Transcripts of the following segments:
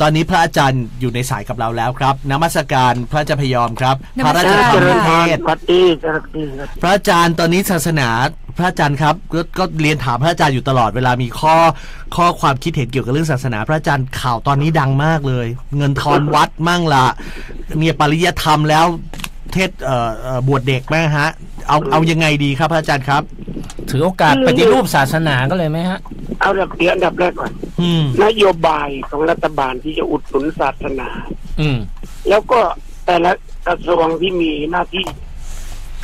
ตอนนี้พระอาจารย์อยู่ในสายกับเราแล้วครับนมัสการพระอาจารย์พยอมครับนพมัระสการราชทานเจริญเทพรศสวัสดีสวัสดีสวัสดีพระอาจารย์ตอนนี้ศาสนาพระอาจารย์ครับก็ก็เรียนถามพระอาจารย์อยู่ตลอดเวลามีข้อข้อความคิดเห็นเกี่ยวกับเรื่องศาสนา พระอาจารย์ข่าวตอนนี้ดังมากเลย เงินทอนวัดมั่งละเนี่ยปริยธรรมแล้ว เทศเอ่อเอ่อบวชเด็กไหมฮะ เอาเอายังไงดีครับพระอาจารย์ครับ ถือโอกาสปฏิรูปศาสนาก็เลยไหมฮะ เอาดับเดียวอันดับแรกก่อน อืม นโยบายของรัฐบาลที่จะอุดหนุนศาสนา อืม แล้วก็แต่ละกระทรวงที่มีหน้าที่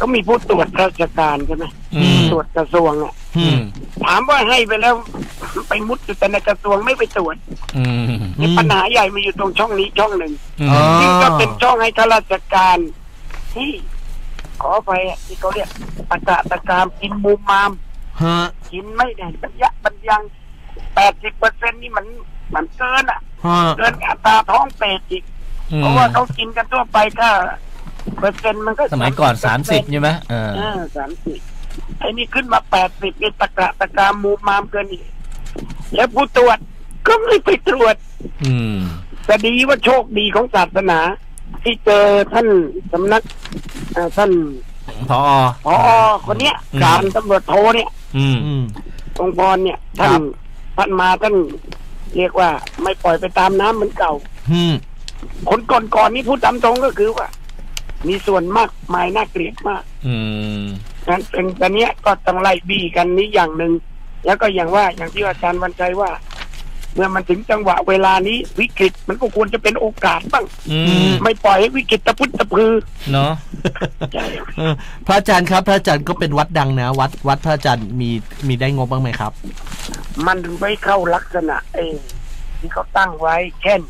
ก็มีผู้ตรวจราชการใช่ไหมอืม ตรวจกระทรวงอะอือืมมถามว่าให้ไปแล้ว ไปมุดอยู่แต่ในกระทรวงไม่ไปตรวจอืมนี่ปัญหาใหญ่มาอยู่ตรงช่องนี้ช่องหนึ่งอืมอ๋อ ซึ่งก็เป็นช่องให้ข้าราชการ ที่ ขอไปที่เขาเรียกตะกะตะกามกินมูมามฮะกินไม่ได้บรรยะบรรยังแปดสิบเปอร์เซ็นนี่มันมันเกินอะฮะเกินอัตราท้องเป็ดอีกอืมเพราะว่าเขากินกันทั่วไปก็เปอร์เซ็นต์มันก็สมัยก่อนสามสิบใช่ไหมเออเออสามสิบไอ้นี่ขึ้นมาแปดสิบนี่ตะกะตะกามมูมามเกินอีกแล้วผู้ตรวจก็ไม่ไปตรวจ อืมแต่ดีว่าโชคดีของศาสนา ที่เจอท่านสำนักเอ่อท่านพอพอคนเนี้ยอืม การตำรวจโทเนี่ยอืม อืม องค์พรเนี่ยท่าครันบท่านมาท่านเรียกว่า ไม่ปล่อยไปตามน้ำเหมือนเก่า อืมคนก่อนๆนี่พูดตามตรงก็คือว่า มีส่วนมากมายน่าเกลียดมากอืมนั้นเป็นตอนเนี้ยก็ต้องไล่บี้กันนี้อย่างหนึ่งแล้วก็อย่างว่าอย่างที่อาจารย์วันชัยว่า เมื่อมันถึงจังหวะเวลานี้วิกฤตมันก็ควรจะเป็นโอกาสบ้างอืมไม่ปล่อยให้วิกฤตตะพุทตะพือเนาะใช่เออพระอาจารย์ครับ พระอาจารย์ก็เป็นวัดดังนะ วัดวัดพระอาจารย์มีมีได้งบบ้างไหมครับ มันไม่เข้าลักษณะเองที่เขาตั้งไว้ เช่น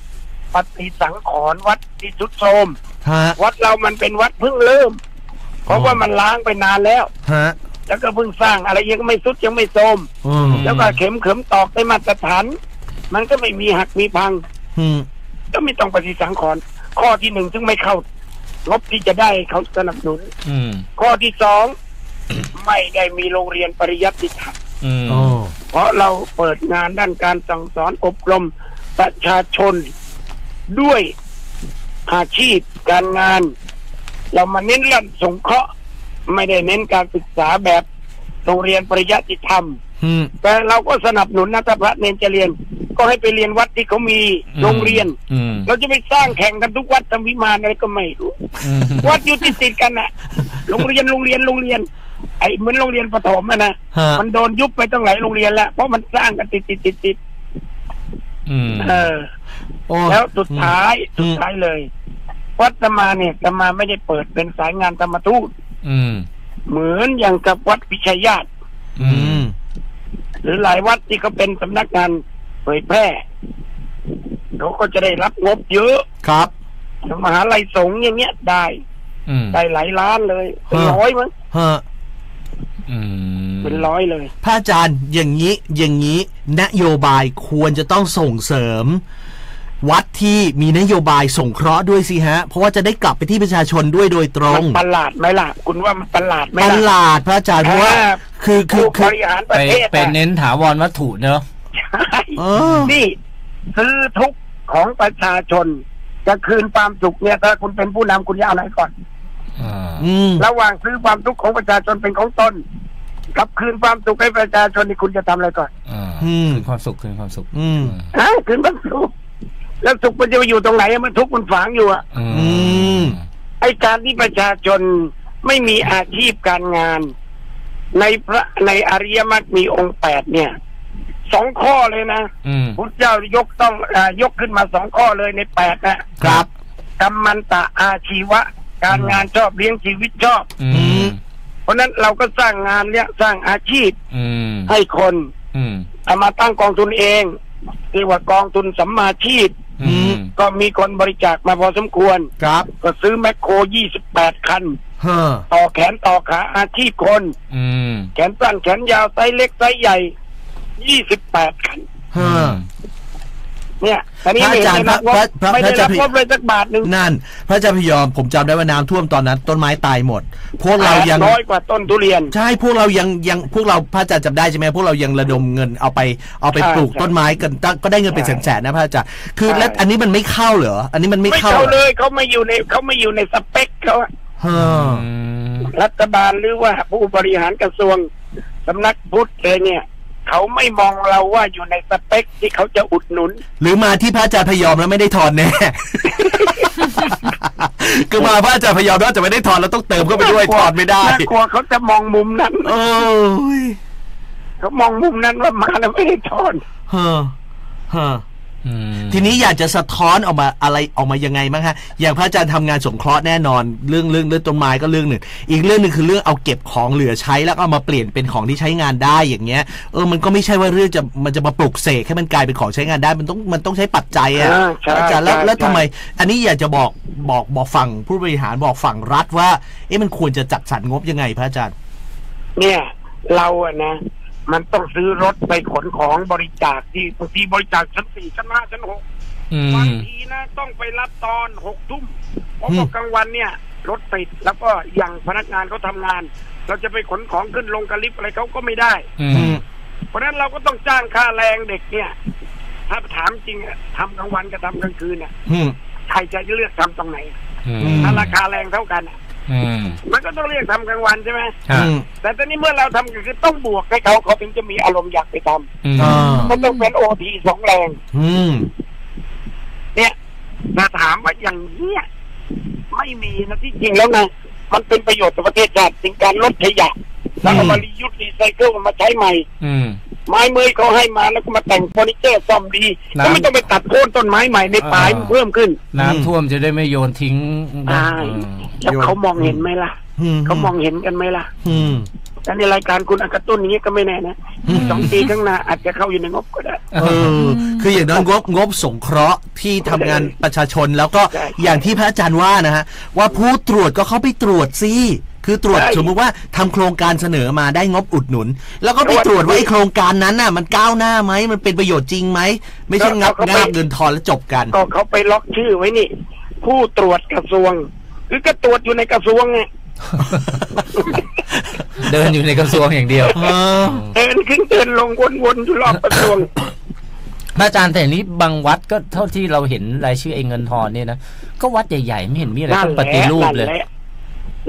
ปฏิสังขรณ์วัดที่สุดโทรมฮะวัดเรามันเป็นวัดเพิ่งเริ่ม เพราะว่ามันล้างไปนานแล้วฮะแล้วก็เพิ่งสร้างอะไรยังไม่สุดยังไม่โทรมอืมแล้วก็เข็มเข็มตอกได้มาตรฐาน มันก็ไม่มีหักมีพังอืมก็ไม่ต้องปฏิสังขรณ์ข้อที่หนึ่งซึ่งไม่เข้างบที่จะได้เขาสนับสนุนอืมข้อที่สองไม่ได้มีโรงเรียนปริยัติธรรมอืมโอ้เพราะเราเปิดงานด้านการสั่งสอนอบรมประชาชนด้วยอาชีพการงาน เรามาเน้นเรื่องสงเคราะห์ ไม่ได้เน้นการศึกษาแบบโรงเรียนปริยัติธรรมอืม แต่เราก็สนับสนุนนะถ้าพระเนนจะเรียน ก็ให้ไปเรียนวัดที่เขามีโรงเรียนอืมเราจะไปสร้างแข่งกันทุกวัดทำวิมานอะไรก็ไม่รู้อืมวัดอยู่ติดติดๆกันน่ะโรงเรียนโรงเรียนโรงเรียน ไอ้เหมือนโรงเรียนประถมอะนะฮะมันโดนยุบไปตั้งหลายโรงเรียนแล้วเพราะมันสร้างกันติดติดติดติดอืมเออโอ้แล้วสุดท้ายอืสุดมท้ายเลย วัดธรรมาเนี่ยธรรมาไม่ได้เปิดเป็นสายงานธรรมทูตอืมเหมือนอย่างกับวัดพิชัยญาติอือืมม หรือหลายวัดที่เขาเป็นสำนักงานเผยแพร่เขาก็จะได้รับงบเยอะครับมหาลัยสงฆ์อย่างเงี้ยได้อืมได้หลายล้านเลยเป็นฮะร้อยมั้งฮะอืมเป็นร้อยเลยพระอาจารย์อย่างนี้อย่างนี้นโยบายควรจะต้องส่งเสริม วัดที่มีนโยบายส่งเคราะห์ด้วยสิฮะ เพราะว่าจะได้กลับไปที่ประชาชนด้วยโดยตรมังนประหลาดไหมล่ะ คุณว่ามันประหลาดไหมตล่ะลาดพระอาจารย์เพราะว่าอ่าคือคือผู้คืบอริหารปไประเทศไปอะเน้นถาวรวัตถุเนาะใช่เออนี่ซื้อทุกข์ของประชาชน จะคืนความสุขเนี่ยถ้าคุณเป็นผู้นำคุณจะเอาอะไรก่อนอ่าอืมระหว่างซื้อความทุกข์ของประชาชนเป็นของตนกับคืนความสุขให้ประชาชนนี่คุณจะทำอะไรก่อนอ่าอืมคืนความสุขคืนความสุข อืมฮะคืนความสุข แล้วสุขมันจะไปอยู่ตรงไหนอะมันทุกข์มันฝังอยู่อะอือืมมไอ้การที่ประชาชนไม่มีอาชีพการงาน ในพระในอริยมรรคมีองค์แปดเนี่ยสองข้อเลยนะอืมพุทธเจ้ายกต้องอายกขึ้นมาสองข้อเลยในแปดนะครับกรรมันตะอาชีวะ การงานชอบเลี้ยงชีวิตชอบอืมเพราะฉะนั้นเราก็สร้างงานเนี่ยสร้างอาชีพอืมให้คนอืมเอามาตั้งกองทุนเองเรียกว่ากองทุนสัมมาชีพอืม ก็มีคนบริจาคมาพอสมควร ครับ ก็ซื้อแมคโคร28คันฮะต่อแขนต่อขาอาชีพคนอืมแขนสั้นแขนยาวไซส์เล็กไซส์ใหญ่28คันฮะ เนี่ยแต่นี่พระไม่อาจารย์ได้รับงบพระพระไม่ได้พระอาจารรัย์บงบเลยสักบาทหนึ่งนั่น พระอาจารย์พยอมผมจำได้ว่าน้ำท่วมตอนนั้น ต้นไม้ตายหมด พวกเรายังร้อยกว่าต้นทุเรียน ใช่พวกเรายังยังพวกเราพระอาจารย์จำได้ใช่ไหมพวกเรายังระดมเงินเอาไปเอาไปใช่ปลูกใช่ต้นไม้กันตั้งก็ได้เงินเป็นใช่แสนๆนะพระอาจารย์คือใช่แล้วอันนี้มันไม่เข้าเหรออันนี้มันไม่ไม่เข้าเข้าหรอเลยเขาไม่อยู่ในเขาไม่อยู่ในสเปคเขาอะเฮ้ออืมรัฐบาลหรือว่าผู้บริหารกระทรวงสำนักพุทธเลยเนี่ย เขาไม่มองเราว่าอยู่ในสเปคที่เขาจะอุดหนุน หรือมาที่พระอาจารย์พยอมแล้วไม่ได้ถอนแน่คือมาพระอาจารย์พยอมแล้วจะไม่ได้ถอนแล้วต้องเติมเข้าไปด้วยถอนไม่ได้น่ากลัวเขาจะมองมุมนั้นโอ้ยเขามองมุมนั้นว่ามาแล้วไม่ได้ถอนเฮ้อเฮ้ออืม ทีนี้อยากจะสะท้อนออกมาอะไรออกมายังไงบ้างฮะอย่างพระอาจารย์ทำงานสงเคราะห์แน่นอน เรื่องเรื่องเรื่องต้นไม้ก็เรื่องหนึ่ง อีกเรื่องหนึ่งคือเรื่องเอาเก็บของเหลือใช้ แล้วก็เอามาเปลี่ยนเป็นของที่ใช้งานได้อย่างเงี้ยเออมันก็ไม่ใช่ว่าเรื่องจะมันจะมาปลุกเสกให้มันกลายเป็นของใช้งานได้มันต้องมันต้องใช้ปัจจัยอะอ่าใช่อาจารย์แล้วใช่แล้วใช่ทำไม อันนี้อยากจะบอกบอกบอกฝั่งผู้บริหารบอกฝั่งรัฐว่า เอ๊ะมันควรจะจัดสรรงบยังไงพระอาจารย์ เนี่ย เราอะนะ มันต้องซื้อรถไปขนของบริจาคที่บางทีบริจาคชั้นสี่ชั้นห้าชั้นหกอืบางมทีนะต้องไปรับตอนหกทุ่มเพราะอืมว่ากลางวันเนี่ย รถติดแล้วก็อย่างพนักงานเขาทำงาน เราจะไปขนของขึ้นลงกระลิฟต์อะไรเขาก็ไม่ได้อือืมมเพราะฉะนั้นเราก็ต้องจ้างค่าแรงเด็กเนี่ย ถ้าถามจริงอะทำกลางวันกับทำกลางคืนเนี่ยอืมใครจะเลือกทำตรงไหนอืมถ้าราคาแรงเท่ากันอะอื มมันก็ต้องเรียกทำกลางวันใช่ไหมฮะอืมแต่ตอนนี้เมื่อเราทำก็คือต้องบวกให้เขาเขาถึงจะมีอารมณ์อยากไปทำอืมอ่ามันต้องเป็นโอทีสองแรง อืมเนี่ยถ้าถามว่าอย่างเนี้ยไม่มีนะที่จริงแล้วนะมันเป็นประโยชน์ต่อประเทศชาติถึงการลดขยะแล้วเอามารียูสรีไซเคิลมาใช้ใหม่อืม ไม้เมยเขาให้มาแล้วก็มาแต่งเฟอร์นิเจอร์ซ่อมดีน้ำก็ไม่ต้องไปตัดโค่นต้นไม้ใหม่ในป่าให้มันเพิ่มขึ้น น้ำท่วมจะได้ไม่โยนทิ้งใช่แล้วเขามองเห็นไหมล่ะอืมเขามองเห็นกันไหมล่ะ อืมแต่ในรายการคุณอากาตุ้นอย่างนี้ก็ไม่แน่นะอืมสองปีข้างหน้าอาจจะเข้าอยู่ในงบก็ได้เออคืออย่างนั้นงบงบสงเคราะห์ที่ทำงานประชาชนแล้วก็ใช่อย่างที่พระอาจารย์ว่านะฮะว่าผู้ตรวจก็เข้าไปตรวจสิ คือตรวจใช่สมมุติว่าทำโครงการเสนอมาได้งบอุดหนุน แล้วก็ไปตรวจว่าไอ้โครงการนั้นน่ะ มันก้าวหน้าไหมมันเป็นประโยชน์จริงไหมไม่ใช่งับงาบเงินทอนแล้วจบกัน ก็เขาไปล็อกชื่อไว้นี่ ผู้ตรวจกระทรวง คือก็ตรวจอยู่ในกระทรวงไงเดินอยู่ในกระทรวงอย่างเดียวเออเดินขึ้นเดินลงวนๆอยู่รอบกระทรวงพระอาจารย์แต่นี้บางวัดก็เท่าที่เราเห็นรายชื่อไอ้เงินทอนเนี่ยนะ ก็วัดใหญ่ๆ ไม่เห็นมีอะไรนั่นต้องแหปละฏิรูปนั่นเลยแหละ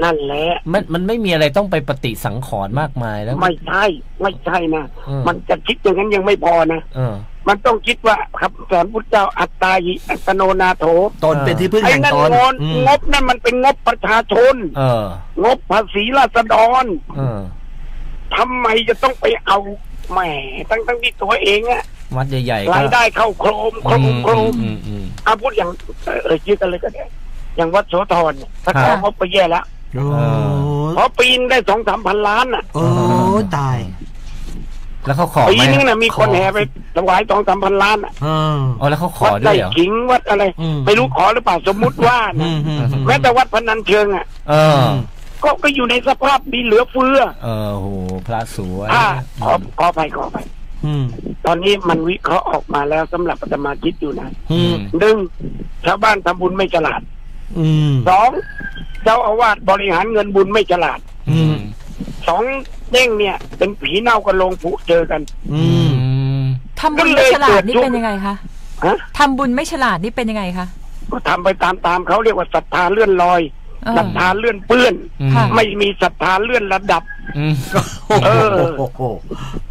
นั่นแหละมันมันไม่มีอะไรต้องไปปฏิสังขรณ์มากมายแล้ว ไม่ใช่ไม่ใช่นะอืมมันจะคิดอย่างนั้นยังไม่พอนะเออมันต้องคิดว่าครับสอนพุทธเจ้าอัตตาหิอัตโนนาโถตนเป็นที่พึ่งไอ้แห่งนั่นตนงนอืมงบนั่นมันเป็นงบประชาชนเอองบภาษีราษฎรเออทำไมจะต้องไปเอาแหมตั้งตั้งที่ตัวเองอะวัดใหญ่ๆก็รายได้เข้าโครมโครมโครมอืมอืมเอาพูดอย่างเอ่อเอ่ยชื่อกันเลยก็ได้อย่างวัดโสธรเนี่ยถ้าฮะเขางบไปแย่แล้วโอ้ เพราะปีนได้สองสามพันล้านอะโอ้ตาย แล้วเขาขอปีไหมนึงน่ะมีคนแห่ไปถวายสองสามพันล้านอะเอออ๋อแล้วเขาขอวัดด้ไร่วยเหรอขิงวัดอะไร อืม ไม่รู้ขอหรือเปล่าสมมุติว่าอืนะมอืมอืม แม้แต่วัดพนันเชิงอะ เออ ก็ก็อยู่ในสภาพดีเหลือเฟือ เออโหพระสวยอ่าขอขอไปขอไป อืมตอนนี้มันวิเคราะห์ออกมาแล้วสำหรับอาตมาคิดอยู่นะอืม หนึ่งชาวบ้านทำบุญไม่ฉลาด อืมสองเจ้าอาวาสบริหารเงินบุญไม่ฉลาดอืมสองเด้งเนี่ย เป็นผีเน่ากับโลงผุเจอกัน อือืมมทำบุญไม่ฉลาดนี่เป็นยังไงคะฮะทำบุญไม่ฉลาดนี่เป็นยังไงคะก็ทำไปตามตามๆเขาเรียกว่าศรัทธาเลื่อนลอยเออ ศรัทธาเลื่อนเปื้อนค่ะไม่มีศรัทธาเลื่อนระดับอืมเออโอ้โห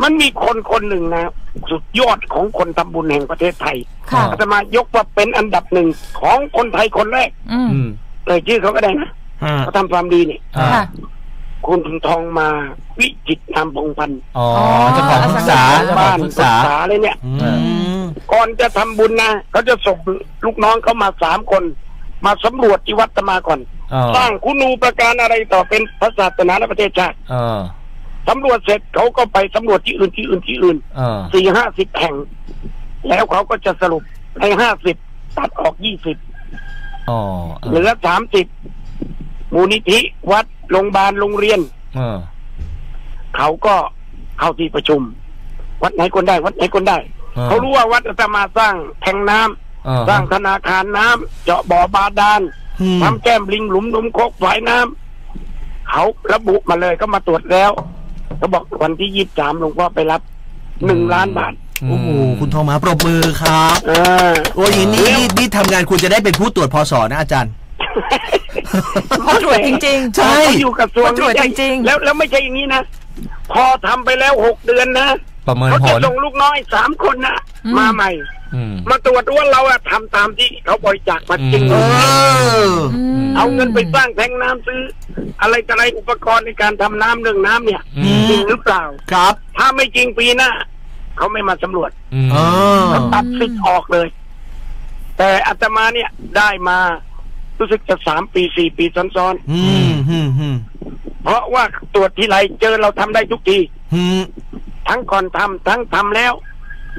มันมีคนคนหนึ่งนะ สุดยอดของคนทำบุญแห่งประเทศไทยค่ะอาตมายกว่าเป็นอันดับหนึ่งของคนไทยคนแรกอืมอืมเลยชื่อเขาก็ได้นะอ่าเขาทำความดีนี่อ่าค่ะคุณทองมาวิจิตรนามพงพันธ์อ๋ออ๋อเจ้าของปรึกษาเจ้าขอบ้างนปรึปรึกกษาษาเลยเนี่ยอืมก่อนจะทำบุญนะเขาจะส่งลูกน้องเขามาสามคน มาสำรวจที่วัดอาตมาก่อนเออสร้างคุณูประการอะไรต่อเป็นพระศาสนาและประเทศชาติเออสำรวจเสร็จเขาก็ไปสำรวจที่อื่นที่อื่นที่อื่นเออสี่ห้าสิบแห่ง แล้วเขาก็จะสรุปในห้าสิบตัดออกยี่สิบอ๋อเหลือสามสิบมูลนิธิวัดโรงพยาบาลโรงเรียนเออเขาก็เข้าที่ประชุม วัดไหนคนได้ วัดไหนคนได้ออเขารู้ว่าวัดจะมาสร้างแทงน้ำเออ สร้างธนาคารน้ำเจาะบ่อบาดาลอืมทำแก้มลิงหลุมหลุมโคกฝายน้ำเขาระบุมาเลยก็มาตรวจแล้วเขาบอกวันที่ยี่สามหลวงพ่อไปรับหนึ่งล้านบาทโอ้โหคุณทองมาปรบมือครับเออโอ้ยนี่นี่นี่ทำงานคุณจะได้เป็นผู้ตรวจพศนะอาจารย์เขาตรวจจริงใช่เขาอยู่กระทรวงเขาตรวจไม่ใช่จริงๆแล้วแล้วไม่ใช่อย่างนี้นะ พอทำไปแล้วหกเดือนนะประเมินเขาผจะลส่งลูกน้อยสามคนนะอืมมาใหม่อื มมาตรวจว่าเราอะทำตามที่เขาบริจาคมาจริงหเอรือไม่อๆมเอาเงินไปสร้างแทงน้ำซื้อ อะไรต่ออะไรอุปกรณ์ในการทำน้ำเรื่องน้ำเนี่ยอืมจริงหรือเปล่าครับ ถ้าไม่จริงปีหน้าเขาไม่มาสำรวจอืมเออเขาตัดสิทธิ์ออกเลย แต่อาตมาเนี่ยได้มารู้สึกจะสามปีสี่ปีซ้อนอืมอืมอืมๆเพราะว่าตรวจทีไรเจอเราทำได้ทุกทีอืมทั้งก่อนทำทั้งทำแล้ว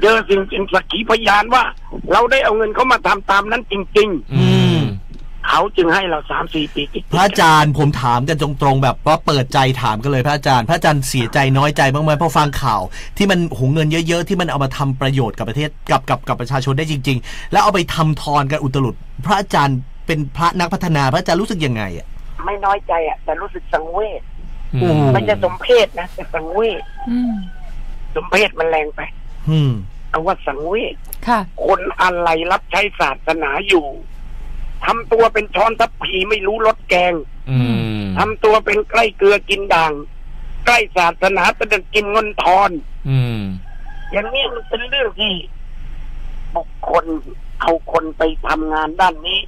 เจอสิ่งเป็นสักขีพยานว่า เราได้เอาเงินเขามาทำตามนั้นจริงอืมๆเขาจึงให้เราสามสี่ปีติดๆพระอาจารย์ผมถามกันตรงๆแบบว่าเปิดใจถามกันเลยพระอาจารย์ พระอาจารย์เสียใจน้อยใจบ้างไหมพอฟังข่าว ที่มันโหเงินเยอะๆที่มันเอามาทำประโยชน์กับประเทศกับกับกับประชาชนได้จริง ๆ แล้วเอาไปทำทอนกันอุตลุดพระอาจารย์เป็นพระนักพัฒนาพระอาจารย์รู้สึกยังไงอะไม่น้อยใจอะแต่รู้สึกสังเวชโอ้โหไม่ใช่สมเพศนะแต่สังเวชอืมสมเพศมันแรงไป อืมเอาว่าสังเวชค่ะคนอะไรรับใช้ศาสนาอยู่ทำตัวเป็นช้อนทัพพีไม่รู้รสแกงอืมทำตัวเป็นใกล้เกลือกินด่าง ใกล้ศาสนาแต่เดินกินเงินทอนอืมอย่างนี้มันเป็นเรื่องที่บุคคลเอาคนไปทำงานด้านนี้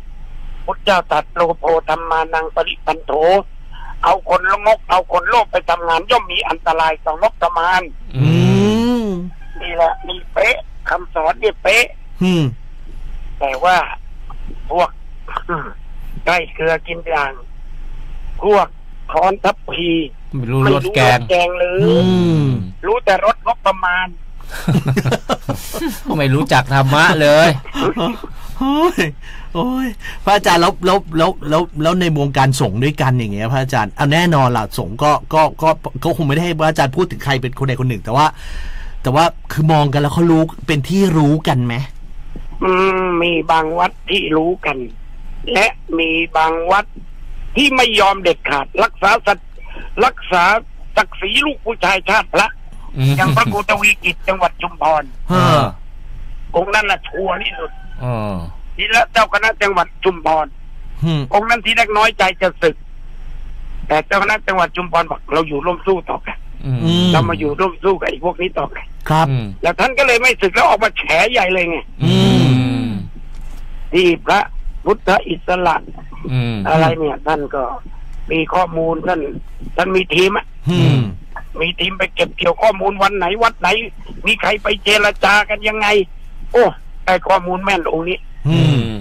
พุทธเจ้าตรัดโลโพธรรมานังปริปันโถ เอาคนละงก เอาคนโลภไปทำงานย่อมมีอันตรายต่องบประมาณอือืมม นี่แหละนี่เป๊ะคำสอนเนี่ยเป๊ะอืมแต่ว่าพวกใกล้เกลือกินด่าง พวกคอนทัพพีไม่รู้ไม่รสรู้แกรงสแกงเลอืยมรู้แต่รถงบประมาณ ไม่รู้จักธรรมะเลยโอ้ยโอ้ยพระอาจารย์แล้วแล้วแล้วแล้วแล้วในวงการสงฆ์ด้วยกันอย่างเงี้ยพระอาจารย์เอาแน่นอนล่ะสงฆ์ก็ก็ก็ก็คงไม่ได้ให้พระอาจารย์พูดถึงใครเป็นคนใดคนหนึ่ง แต่ว่า แต่ว่าคือมองกันแล้วเขารู้เป็นที่รู้กันไหมอืมมีบางวัดที่รู้กัน และมีบางวัดที่ไม่ยอมเด็ดขาด รักษาสัตรักษาศักดิ์ศรีลูกผู้ชายชาติพระอืมอย่างพระกูตวีกิจจังหวัดชุมพรเออองค์นั้นน่ะชัวร์ที่สุดเออทีละเจ้าคณะจังหวัดชุมพรอืมองค์นั้นที่แรกน้อยใจจะศึก แต่เจ้าคณะจังหวัดชุมพรบอกเราอยู่ร่วมสู้ต่อกันอืมอืม เรามาอยู่ร่วมสู้กับไอ้พวกนี้ต่อกันครับอืมแล้วท่านก็เลยไม่ศึกแล้วออกมาแฉใหญ่เลยไงอืมที่พระพุทธอิสระอืมอะไรเนี่ย ท่านก็มีข้อมูลท่านท่านมีทีมอะอืมมีทีมไปเก็บเกี่ยวข้อมูลวันไหนวัดไหน มีใครไปเจรจากันยังไง โอ้ได้ข้อมูลแม่นองค์นี้อือืมม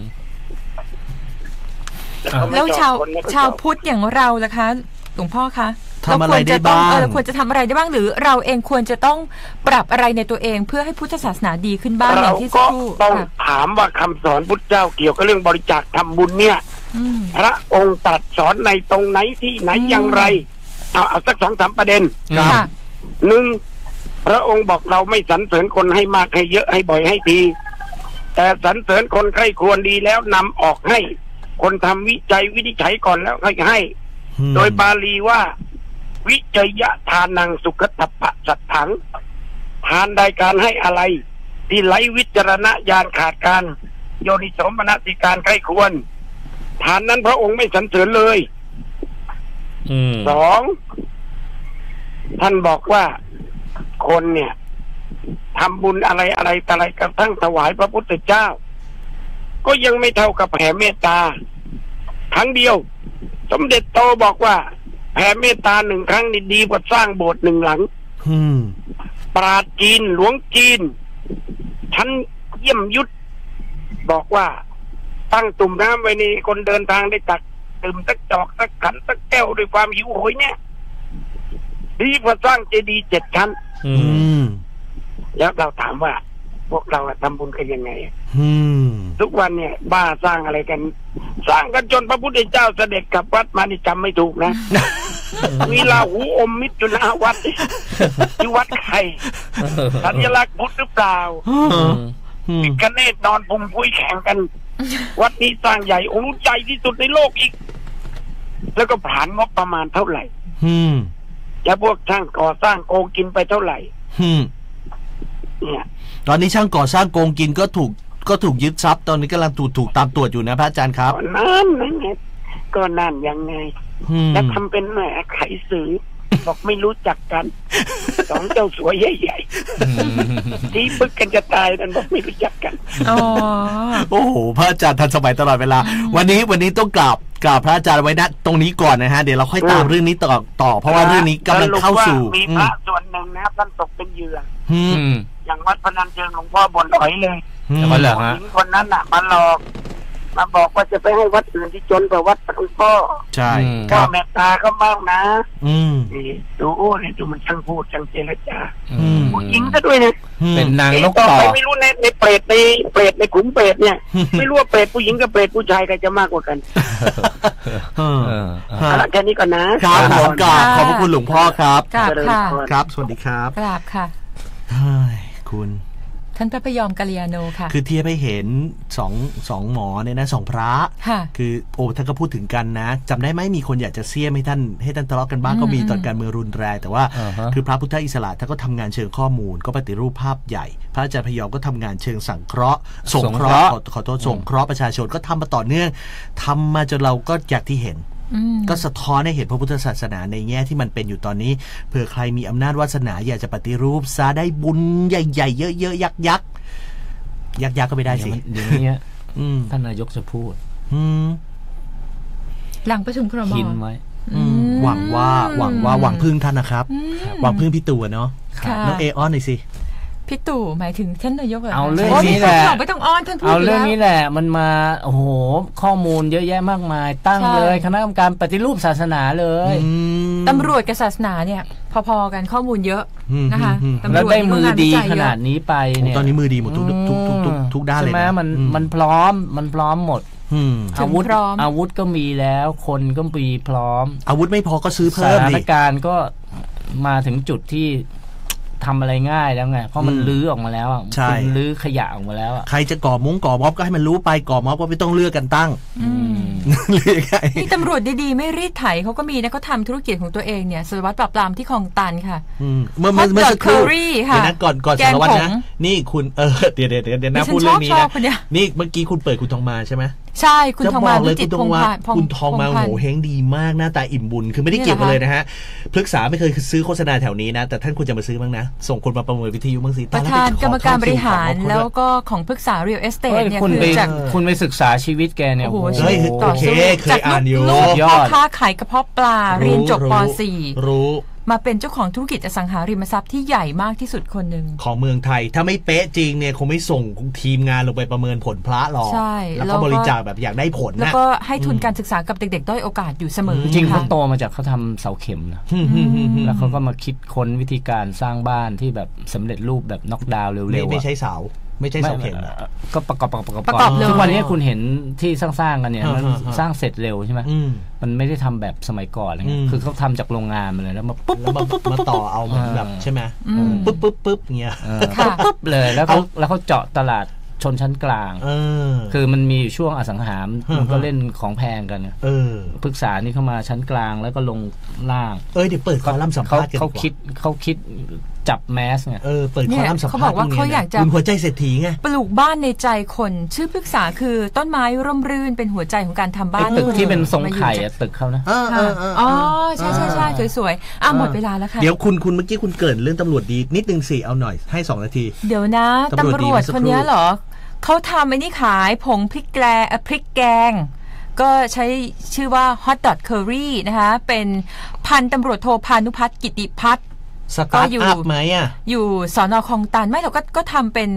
เขาไม่แล้วจอดชาวคนไม่ค่อยชาวจอดพุทธอย่างเราล่ะคะหลวงพ่อคะ ทำอะไรได้เควจต้บ้างเออเราควรจะทำอะไรได้บ้างหรือเราเองควรจะต้องปรับอะไรในตัวเองเพื่อให้พุทธศาสนาดีขึ้นบ้างอเราย่างที่สักก็ครู่ต้องค่ะถามว่าคำสอนพุทธเจ้าเกี่ยวกับเรื่องบริจาคทำบุญเนี่ยอืมพระองค์ตรัสสอนในตรงไหนที่ไหนอืมอย่างไร เอาเอาสักสองสามประเด็นครับค่ะหนึ่งพระองค์บอกเราไม่สรรเสริญคนให้มากให้เยอะให้บ่อยให้ทีแต่สรรเสริญคนใครควรดีแล้วนำออกให้ คนทำวิจัยวินิจฉัยก่อนแล้วให้ให้ โดยบาลีว่า วิจยะทานังสุขตัปปะสัตถัง ทานใดการให้อะไร ที่ไร้วิจารณญาณขาดการ โยนิสมนสิการใครควร ทานนั้นพระองค์ไม่สรรเสริญเลยอืมสองท่านบอกว่าคนเนี่ยทำบุญอะไรอะไรแต่อะไรกระทั่งถวายพระพุทธเจ้า ก็ยังไม่เท่ากับแผ่เมตตา ครั้งเดียว สมเด็จโตบอกว่า แผ่เมตตาหนึ่งครั้งนี่ดีกว่าสร้างโบสถ์หนึ่งหลังอืมปราดจีนหลวงจีนชั้นเยี่ยมยุทธบอกว่าตั้งตุ่มน้ำไว้ในคนเดินทางได้ตักดื่มสักจอกสักขันสักแก้วด้วยความหิวโหยเนี่ยดีกว่าสร้างเจดีย์เจ็ดชั้นอือืมมแล้วเราถามว่า พวกเราอะทำบุญกันยังไงอะอืมทุกวันเนี่ยบ้าสร้างอะไรกัน สร้างกันจนพระพุทธเจ้าเสด็จกลับวัดมานี่จำไม่ถูกนะมีลาหูอมมิตรอยู่หน้าวัดนี่ที่วัดใครสัญลักษณ์พุทธหรือเปล่าอืมพิกเนตนอนพุงพุ้ยแข่งกัน วัดนี้สร้างใหญ่องค์นู้นใหญ่ที่สุดในโลกอีก แล้วก็ผ่านงบประมาณเท่าไหร่อืมแล้วพวกช่างก่อสร้างโกงกินไปเท่าไหร่อืม เนี่ยตอนนี้ช่างก่อสร้างโกงกินก็ถูกก็ถูกยึดทรัพย์ตอนนี้กำลังถูกถูกตามตรวจอยู่นะพระอาจารย์ครับ ก็นั่นนั่นไงก็นั่นยังไง อืมแล้วทำเป็นแหมไขสื่อบอกไม่รู้จักกัน สองเจ้าสัวใหญ่ๆที่ปึกกันจะตายนั่นบอกไม่รู้จักกัน อ๋อ โอ้โหพระอาจารย์ทันสมัยตลอดเวลา วันนี้วันนี้ต้องกราบกราบพระอาจารย์ไว้ณตรงนี้ก่อนนะฮะเดี๋ยวเราค่อยตามอืมเรื่องนี้ต่อต่อ เพราะว่าเรื่องนี้กำลังเข้าสู่สรุปว่มีพระส่วนหนึ่งนะครับท่านตกเป็นเหยื่อ อืม อืม อย่างวัดพนันเชิงหลวงพ่อบนอ๋อยเลยอืมแต่ว่าเหรอฮะหญิงคนนั้นน่ะมาหลอก มาบอกว่าจะไปให้วัดอื่นที่จนกว่าวัดหลวงพ่อใช่อืม คพ่อรับแม่ตาก็มากนะอืม นี่ดูโอ้เนี่ยดูมันช่างพูดช่างเจรจาอืม ผู้หญิงซะด้วยนะเป็นนางนกต่อต่อไปไม่รู้ในในเปรตในเปรตในขุมเปรตเนี่ย ไม่รู้ว่าเปรตผู้หญิงกับเปรตผู้ชายใครจะมากกว่ากันเออเออเออฮะเอาละแค่นี้ก่อนนะครับผมกราบขอบพระคุณหลวงพ่อครับ กราบค่ะครับ สวัสดีครับกราบค่ะ เฮ้ย คุณ ท่านพระพยอมกัลยาโนค่ะ คือที่ไปเห็นสองสองหมอเนี่ยนะสองพระค่ะคือโอ้ท่านก็พูดถึงกันนะจำได้ไหมมีคนอยากจะเสี้ยมให้ท่านให้ท่านทะเลาะกันบ้างอืมก็มีอืมตอนการเมืองรุนแรงแต่ว่าอ่าฮะคือพระพุทธอิสระท่านก็ทำงานเชิงข้อมูล ก็ปฏิรูปภาพใหญ่ พระอาจารย์พยอมก็ทำงานเชิงสังเคราะห์สงเคราะห์ขอขอโทษสงเคราะห์ประชาชนก็ทำมาต่อเนื่องทำมาจนเราก็อยากที่เห็นอืม ก็สะท้อนให้เห็นพระพุทธศาสนาในแง่ที่มันเป็นอยู่ตอนนี้เผื่อใครมีอำนาจวาสนาอยากจะปฏิรูปซาได้บุญใหญ่ๆเยอะๆยักษ์ยักษ์ยักษ์ยักษ์ก็ไม่ได้เดี๋ยวสิมันเดี๋ยวนี้อืมท่านนายกจะพูดอืมหลังประชุมครมพินไว้อืมหวังว่าหวังว่าหวังพึ่งท่านนะครับ หวังพึ่งพี่ตู่อะเนาะค่ะน้องเอออนหน่อยสิ พี่ตู่หมายถึงท่านนายกหคะเอาเรื่องโยนี้แหละพี่ตู่ไม่ต้องอ้อนท่านพูดเอายู่เรื่องแล้วนี้แหละ มันมาโอ้โหข้อมูลเยอะแยะมากมาย ตั้งใช่เลยคณะกรรมการปฏิรูปศาสนาเลยอืมตำรวจกับศาสนาเนี่ย พอๆกันข้อมูลเยอะอืมนะคะอืมตำรวจแล้วได้มือดีก็งวิจัยขเยนาอะดนี้ไปเนี่ยตอนนี้มือดีหมดทุกทุกทุกทุกทุกด้านเลยใช่ไหมนะมันอืมันพร้อมมันพร้อมหมดอืมถึงอาวุธพร้อมอาวุธก็มีแล้ว คนก็มีพร้อม อาวุธไม่พอก็ซื้อสเพิ่มถานดิการณ์ก็มาถึงจุดที่ ทำอะไรง่ายแล้วไง เพราะมันอืมลื้อออกมาแล้วอะใช่คุณลื้อขยะออกมาแล้วอะใครจะก่อมุ้งก่อม็อบก็ให้มันรู้ไปก่อม็อบก็ไม่ต้องเลือกกันตั้งอืมหรือยังไงนี่ตำรวจดีๆ ไม่รีดไถเขาก็มีนะเขาทำธุรกิจของตัวเองเนี่ยสารวัตรปราบปรามที่คลองตันค่ะอืมเมื่อเมื่อ Hot เมื่อสักครู่ dog curry ค่ะเดี๋ยวนะก่อนก่อนแกสางรวัตรนะผงนี่คุณเออเดี๋ยวเดี๋ยวเดี๋ยวเดี๋ยวนะดิฉันพูดเรื่องนี้ชอบนะชอบคนเนี้ยนี่เมื่อกี้คุณเปิดคุณทองมาใช่ไหมใช่คุณจะทองบมาอกเลวิยจิคุตณรทพองงมาพาพงคุณทองมาพโหพันธ์เฮงดีมากหน้าตาอิ่มบุญคือไม่ได้นี่เกี่ยวกันเหรอเลยนะฮะพฤกษาไม่เคยซื้อโฆษณาแถวนี้นะ แต่ท่านควรจะมาซื้อบ้างนะ ส่งคนมาประเมินวิทยุบ้างสิประตยธานไปขกรรมอการเข้บริหารคิวของแล้วเขาด้วยก็ของปรึกษา real estate เฮ้ยเนี่ยคุณคืไปอจากคุณไปศึกษาชีวิตแกเนี่ยโอ้โหโอ้โหเฮ้ยต่อโอเคสู้เคยจากอ่านอยู่ลูกยพ่ออดค้าขายกระเพาะปลาเรียนจบปรู้ .4 มาเป็นเจ้าของธุรกิจอสังหาริมทรัพย์ที่ใหญ่มากที่สุดคนหนึ่งของเมืองไทย ถ้าไม่เป๊ะจริงเนี่ยคงไม่ส่งทีมงานลงไปประเมินผลพระหรอกใช่แล้วแล้ก็วก็บริจาคแบบอยากได้ผลแล้วนะก็ให้ทุนการศึกษากับเด็กๆ ด้อยโอกาสอยู่เสมอจริงๆนะเขาคะโตมาจากเขาทำเสาเข็มนะอืมอืมอืมอืมแล้วเขาก็มาคิดค้นวิธีการสร้างบ้านที่แบบสำเร็จรูปแบบน็อกดาวน์ไม่เร็วๆไม่อะใช่เสา ไม่ใช่เสาเข็มนะก็ประกอบประกอบประกอบประกอบเลย ทุกวันนี้คุณเห็นที่สร้างๆกันเนี่ยอ่ามันอ่าอ่าสร้างเสร็จเร็วใช่ไหมอืม มันไม่ได้ทำแบบสมัยก่อนอะไรเงี้อืยม คือเขาทำจากโรงงานมาเลยแล้วมาปุ๊บแล้วมามาต่อเอาเหมือนแบบใช่ไหมอืม ปุ๊บปุ๊บปุ๊บเงี้ย เออค่ะ ปุ๊บเลยแล้วเขาเอาแล้วเขาเจาะตลาดชนชั้นกลาง เออ คือมันมีอยู่ช่วงอสังหารฮะมันก็เล่นของแพงกันเนี่ยเออ ปรึกษานี่เข้ามาชั้นกลางแล้วก็ลงล่าง เออเดี๋ยวเปิดคอลัมน์สัมเขาภาษณ์กันดีกเขาว่าคิดเขาคิดจับแมสเนี่ยเออเปิดคอลัมน์สัมภาษณ์เขาบอกว่าเขาอยากจะคุณหัวใจเศรษฐีไงปลูกบ้านในใจคน ชื่อพฤกษาคือต้นไม้ร่มรื่นเป็นหัวใจของการทำบ้านไอ้ตึกที่เป็นทรงไข่มาอยู่อะตึกเขานะเออเอค่ะอเอออ๋อใช่ใช่ใช่สวยๆอะหมดเวลาแล้วค่ะเดี๋ยวคุณคุณเมื่อกี้คุณเกรินเรื่องตำรวจดีนิดนึงสิเอาหน่อยให้สองนาที เดี๋ยวนะตำรวจตำดีรวจเมื่อสักคนเนี้ยครู่เหรอเขาทำไอ้นี่ขายผงพริกแกงเอ่อพริกแกงก็ใช้ชื่อว่า hot dot curry นะคะ เป็นพันตำรวจโทพานุพัฒน์กิติพัฒน์ สตาร์ทก็อยู่อัพไหมอะอยู่สอนอคลองตันไม่เราก็ก็ทำเป็น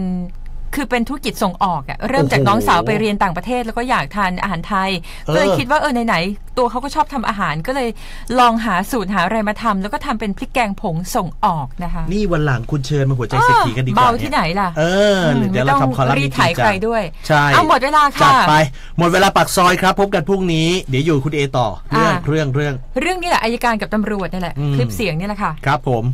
คือเป็นธุรกิจส่งออกอะเริ่มจากโอ้โหน้องสาวไปเรียนต่างประเทศแล้วก็อยากทานอาหารไทยเออก็เลยคิดว่าเออไหนๆตัวเขาก็ชอบทำอาหารก็เลยลองหาสูตรหาอะไรมาทำแล้วก็ทำเป็นพริกแกงผงส่งออกนะคะ นี่วันหลังคุณเชิญมาหัวใจเศรษฐีกันดีกว่าเบานี่ยที่ไหนล่ะเออหรือเดี๋ยวเราทำคอลัมน์รีดไถจริงจังใครด้วยใช่เอาหมดเวลาจัค่ะดไป หมดเวลาปักซอยครับ พบกันพรุ่งนี้เดี๋ยวอยู่คุณเอต่อเรื่องอ่าเรื่องเรื่องเรื่องนี้แหละอายการกับตำรวจนี่แหละอืมคลิปเสียงนี่แหละค่ะ ครับผม